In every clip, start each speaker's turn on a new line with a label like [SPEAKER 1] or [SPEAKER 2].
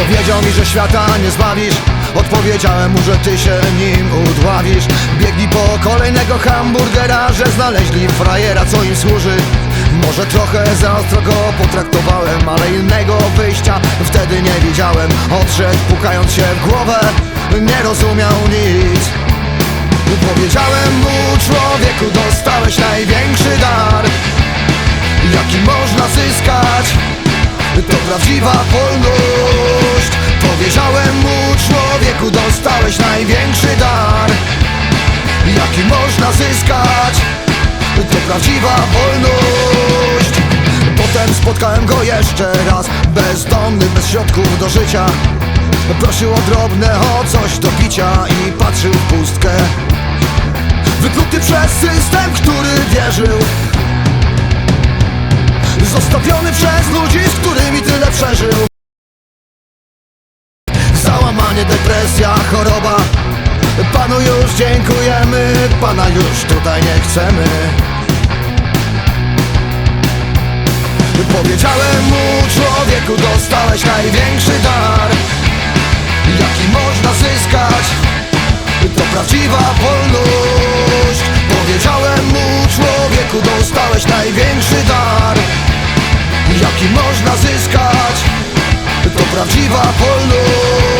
[SPEAKER 1] Powiedział mi, że świata nie zbawisz. Odpowiedziałem mu, że ty się nim udławisz. Biegli po kolejnego hamburgera Że znaleźli frajera, co im służy. Może trochę za ostro go potraktowałem Ale innego wyjścia wtedy nie widziałem. Odszedł pukając się w głowę Nie rozumiał nic. Powiedziałem mu człowieku dostałeś największy dar. Jaki można zyskać? To prawdziwa wolność Powiedziałem mu człowieku dostałeś największy dar. Jaki można zyskać? To prawdziwa wolność. Potem spotkałem go jeszcze raz Bezdomny, bez środków do życia. Prosił o drobne, o coś do picia I patrzył w pustkę. Wypluty przez system, który wierzył. Zostawiony przez ludzi, z którymi tyle przeżył Załamanie, depresja, choroba. Panu już dziękujemy, Pana już tutaj nie chcemy. Powiedziałem mu, człowieku, dostałeś największy dar Jaki można zyskać. To prawdziwa wolność. Powiedziałem mu, człowieku, dostałeś największy dar Jaki można zyskać. To prawdziwa wolność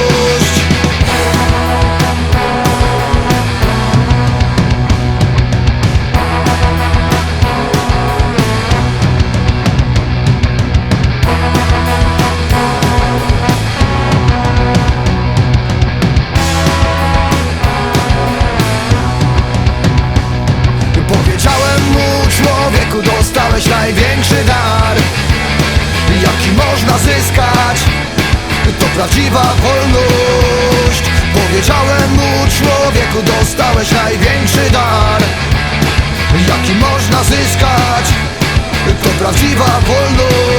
[SPEAKER 1] dostałeś największy dar. Jaki można zyskać? To prawdziwa wolność. Powiedziałem mu, człowieku, dostałeś największy dar. Jaki można zyskać? To prawdziwa wolność